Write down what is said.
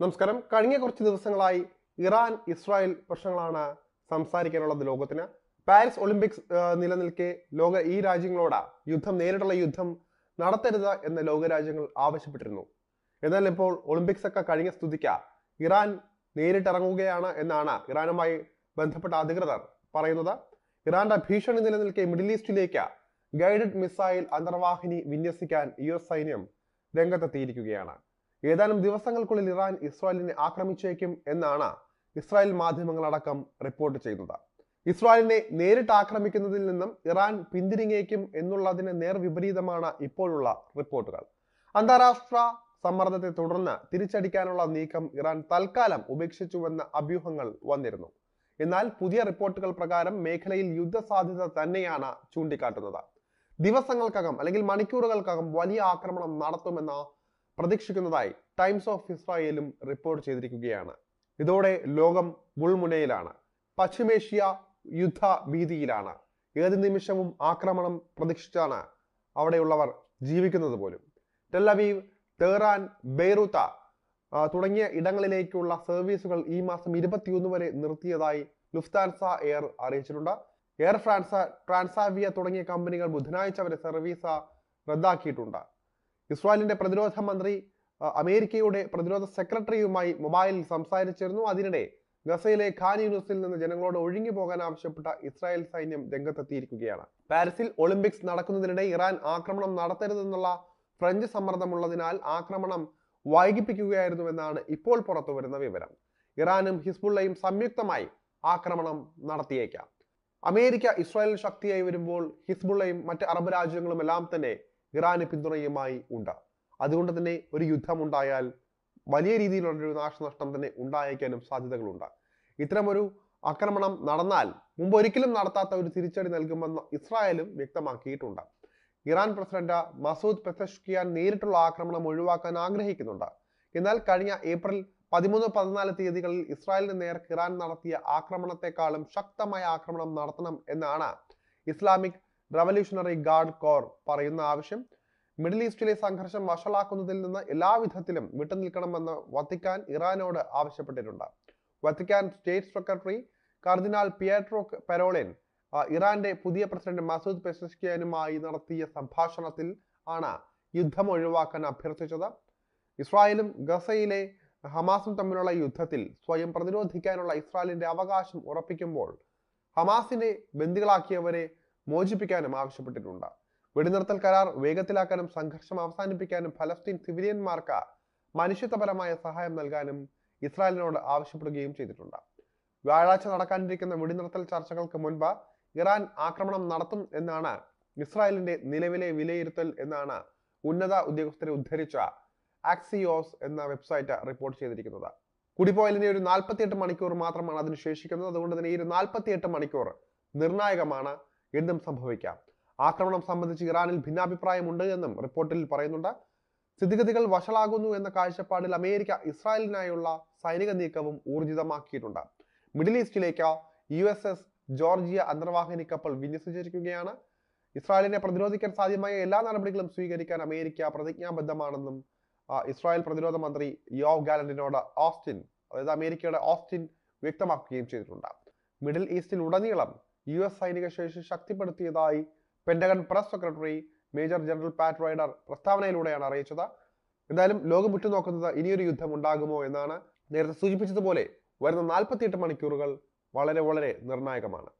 നമസ്കാരം. കഴിഞ്ഞ കുറച്ച് ദിവസങ്ങളായി ഇറാൻ ഇസ്രായേൽ പ്രശ്നങ്ങളാണ് സംസാരിക്കാനുള്ളത് ലോകത്തിന്. പാരീസ് ഒളിമ്പിക്സ് നിലനിൽക്കെ ലോക ഈ രാജ്യങ്ങളോട് യുദ്ധം നേരിട്ടുള്ള യുദ്ധം നടത്തരുത് എന്ന് ലോകരാജ്യങ്ങൾ ആവശ്യപ്പെട്ടിരുന്നു. എന്നാൽ ഇപ്പോൾ ഒളിമ്പിക്സ് ഒക്കെ കഴിഞ്ഞ സ്തുതിക്ക ഇറാൻ നേരിട്ടിറങ്ങുകയാണ് എന്നാണ് ഇറാനുമായി ബന്ധപ്പെട്ട അധികൃതർ പറയുന്നത്. ഇറാന്റെ ഭീഷണി നിലനിൽക്കെ മിഡിൽ ഈസ്റ്റിലേക്ക് ഗൈഡഡ് മിസൈൽ അന്തർവാഹിനി വിന്യസിക്കാൻ യു എസ് സൈന്യം രംഗത്തെത്തിയിരിക്കുകയാണ്. ഏതാനും ദിവസങ്ങൾക്കുള്ളിൽ ഇറാൻ ഇസ്രായേലിനെ ആക്രമിച്ചേക്കും എന്നാണ് ഇസ്രായേൽ മാധ്യമങ്ങളടക്കം റിപ്പോർട്ട് ചെയ്യുന്നത്. ഇസ്രായേലിനെ നേരിട്ട് ആക്രമിക്കുന്നതിൽ നിന്നും ഇറാൻ പിന്തിരിങ്ങേക്കും എന്നുള്ളതിന് നേർവിപരീതമാണ് ഇപ്പോഴുള്ള റിപ്പോർട്ടുകൾ അന്താരാഷ്ട്ര സമ്മർദ്ദത്തെ തുടർന്ന് തിരിച്ചടിക്കാനുള്ള നീക്കം ഇറാൻ തൽക്കാലം ഉപേക്ഷിച്ചുവെന്ന അഭ്യൂഹങ്ങൾ വന്നിരുന്നു. എന്നാൽ പുതിയ റിപ്പോർട്ടുകൾ പ്രകാരം മേഖലയിൽ യുദ്ധസാധ്യത തന്നെയാണ് ചൂണ്ടിക്കാട്ടുന്നത്. ദിവസങ്ങൾക്കകം അല്ലെങ്കിൽ മണിക്കൂറുകൾക്കകം വലിയ ആക്രമണം നടത്തുമെന്ന് പ്രതീക്ഷിക്കുന്നതായി ടൈംസ് ഓഫ് ഇസ്രായേലും റിപ്പോർട്ട് ചെയ്തിരിക്കുകയാണ്. ഇതോടെ ലോകം മുൾമുനയിലാണ്. പശ്ചിമേഷ്യ യുദ്ധ ഭീതിയിലാണ്. ഏത് നിമിഷവും ആക്രമണം പ്രതീക്ഷിച്ചാണ് അവിടെയുള്ളവർ ജീവിക്കുന്നത് പോലും. ടെല്ലവീവ് തെഹ്റാൻ ബെയ്റൂത്ത തുടങ്ങിയ ഇടങ്ങളിലേക്കുള്ള സർവീസുകൾ ഈ മാസം ഇരുപത്തിയൊന്ന് വരെ നിർത്തിയതായി ലുഫ്താൻസ എയർ അറിയിച്ചിട്ടുണ്ട്. എയർ ഫ്രാൻസ് ട്രാൻസാവിയ തുടങ്ങിയ കമ്പനികൾ ബുധനാഴ്ച വരെ സർവീസ് റദ്ദാക്കിയിട്ടുണ്ട്. ഇസ്രായേലിന്റെ പ്രതിരോധ മന്ത്രി അമേരിക്കയുടെ പ്രതിരോധ സെക്രട്ടറിയുമായി മൊബൈലിൽ സംസാരിച്ചിരുന്നു. അതിനിടെ ഗസയിലെ ഖാൻ യൂണിസിൽ നിന്ന് ജനങ്ങളോട് ഒഴിഞ്ഞു പോകാൻ ആവശ്യപ്പെട്ട ഇസ്രായേൽ സൈന്യം രംഗത്തെത്തിയിരിക്കുകയാണ്. പാരീസിൽ ഒളിമ്പിക്സ് നടക്കുന്നതിനിടെ ഇറാൻ ആക്രമണം നടത്തരുതെന്നുള്ള ഫ്രഞ്ച് സമ്മർദ്ദമുള്ളതിനാൽ ആക്രമണം വൈകിപ്പിക്കുകയായിരുന്നുവെന്നാണ് ഇപ്പോൾ പുറത്തു വരുന്ന വിവരം. ഇറാനും ഹിസ്ബുള്ളയും സംയുക്തമായി ആക്രമണം നടത്തിയേക്കാം. അമേരിക്ക ഇസ്രായേൽ ശക്തിയായി വരുമ്പോൾ ഹിസ്ബുള്ളയും മറ്റ് അറബ് രാജ്യങ്ങളും എല്ലാം തന്നെ ഇറാന് പിന്തുണയുമായി ഉണ്ട് അതുകൊണ്ട് തന്നെ ഒരു യുദ്ധമുണ്ടായാൽ വലിയ രീതിയിലുള്ള നാശനഷ്ടം തന്നെ ഉണ്ടായേക്കാനും സാധ്യതകളുണ്ട്. ഇത്തരമൊരു ആക്രമണം നടന്നാൽ മുമ്പ് ഒരിക്കലും നടത്താത്ത ഒരു തിരിച്ചടി നൽകുമെന്ന് ഇസ്രായേലും വ്യക്തമാക്കിയിട്ടുണ്ട്. ഇറാൻ പ്രസിഡന്റ് മസൂദ് പെസഷ്കിയാൻ നേരിട്ടുള്ള ആക്രമണം ഒഴിവാക്കാൻ ആഗ്രഹിക്കുന്നുണ്ട്. എന്നാൽ കഴിഞ്ഞ ഏപ്രിൽ പതിമൂന്ന് പതിനാല് തീയതികളിൽ ഇസ്രായേലിന് നേർക്ക് ഇറാൻ നടത്തിയ ആക്രമണത്തെക്കാളും ശക്തമായ ആക്രമണം നടത്തണം എന്നാണ് ഇസ്ലാമിക് റവല്യൂഷണറി ഗാർഡ് കോർ പറയുന്ന ആവശ്യം മിഡിൽ ഈസ്റ്റിലെ സംഘർഷം വഷളാക്കുന്നതിൽ നിന്ന് എല്ലാവിധത്തിലും വിട്ടുനിൽക്കണമെന്ന് വത്തിക്കാൻ ഇറാനോട് ആവശ്യപ്പെട്ടിട്ടുണ്ട്. Vatican state secretary cardinal Pietro Parolin ഇറാന്റെ പുതിയ പ്രസിഡന്റ് മസൂദ് പെസഷ്കിയാനുമായി നടത്തിയ സംഭാഷണത്തിൽ ആണ് യുദ്ധം ഒഴിവാക്കാൻ അഭ്യർത്ഥിച്ചത്. ഇസ്രായേലും ഗസയിലെ ഹമാസും തമ്മിലുള്ള യുദ്ധത്തിൽ സ്വയം പ്രതിരോധിക്കാനുള്ള ഇസ്രായേലിന്റെ അവകാശം ഉറപ്പിക്കുമ്പോൾ ഹമാസിനെ ബന്ദികളാക്കിയവരെ മോചിപ്പിക്കാനും ആവശ്യപ്പെട്ടിട്ടുണ്ട്. വെടിനിർത്തൽ കരാർ വേഗത്തിലാക്കാനും സംഘർഷം അവസാനിപ്പിക്കാനും ഫലസ്തീൻ സിവിലിയന്മാർക്ക് മനുഷ്യത്വപരമായ സഹായം നൽകാനും ഇസ്രായേലിനോട് ആവശ്യപ്പെടുകയും ചെയ്തിട്ടുണ്ട്. വ്യാഴാഴ്ച നടക്കാനിരിക്കുന്ന വെടിനിർത്തൽ ചർച്ചകൾക്ക് മുൻപ് ഇറാൻ ആക്രമണം നടത്തും എന്നാണ് ഇസ്രായേലിന്റെ നിലവിലെ വിലയിരുത്തൽ എന്നാണ് ഉന്നത ഉദ്യോഗസ്ഥരെ ഉദ്ധരിച്ച ആക്സിയോസ് എന്ന വെബ്സൈറ്റ് റിപ്പോർട്ട് ചെയ്തിരിക്കുന്നത്. കുടിപ്പോയലിന്റെ ഒരു നാൽപ്പത്തിയെട്ട് മണിക്കൂർ മാത്രമാണ് അതിന് ശേഷിക്കുന്നത്. അതുകൊണ്ട് തന്നെ ഈ ഒരു നാൽപ്പത്തിയെട്ട് മണിക്കൂർ നിർണായകമാണ്. എന്തും സംഭവിക്കാം. ആക്രമണം സംബന്ധിച്ച് ഇറാനിൽ ഭിന്നാഭിപ്രായമുണ്ട് എന്നും റിപ്പോർട്ടിൽ പറയുന്നുണ്ട്. സ്ഥിതിഗതികൾ വഷളാകുന്നു എന്ന കാഴ്ചപ്പാടിൽ അമേരിക്ക ഇസ്രായേലിനായുള്ള സൈനിക നീക്കവും ഊർജിതമാക്കിയിട്ടുണ്ട്. മിഡിൽ ഈസ്റ്റിലേക്ക് യു എസ് എസ് ജോർജിയ അന്തർവാഹിനി കപ്പൽ വിന്യസിച്ചിരിക്കുകയാണ്. ഇസ്രായേലിനെ പ്രതിരോധിക്കാൻ സാധ്യമായ എല്ലാ നടപടികളും സ്വീകരിക്കാൻ അമേരിക്ക പ്രതിജ്ഞാബദ്ധമാണെന്നും ഇസ്രായേൽ പ്രതിരോധ മന്ത്രി യോവ് ഗാലന്റിനോട് ഓസ്റ്റിൻ അതായത് അമേരിക്കയുടെ ഓസ്റ്റിൻ വ്യക്തമാക്കുകയും ചെയ്തിട്ടുണ്ട്. മിഡിൽ ഈസ്റ്റിൽ ഉടനീളം യു എസ് സൈനിക ശേഷി ശക്തിപ്പെടുത്തിയതായി Pentagon press secretary major general Pat Ryder പ്രസ്താവനയിലൂടെയാണ് അറിയിച്ചത്. എന്തായാലും ലോകം ഉറ്റുനോക്കുന്നത് ഇനിയൊരു യുദ്ധം ഉണ്ടാകുമോ എന്നാണ് നേരത്തെ സൂചിപ്പിച്ചതുപോലെ വരുന്ന നാൽപ്പത്തിയെട്ട് മണിക്കൂറുകൾ വളരെ വളരെ നിർണായകമാണ്.